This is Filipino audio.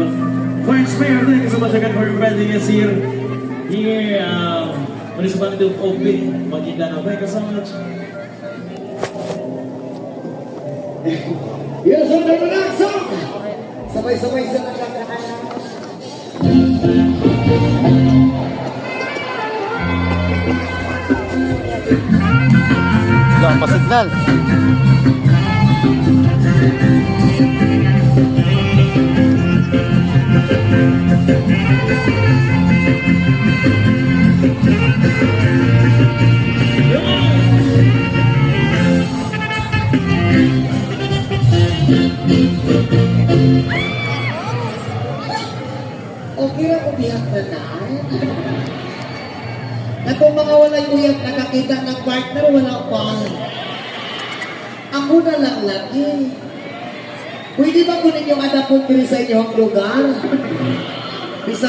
Vice Mayor, thank you so much again for inviting us here. Here, um, Municipality of Open, Maguindanao. Thank you so much. Yes, on the production! Sabay-sabay sa nagkakahan. Wala pa signal. Okay lang umiyak na na. Na kung mga walay uyak nakakita ng partner, wala pa. Ako na lang lagi. Pwede ba kunin yung anak kong sa inyong lugar? Bisa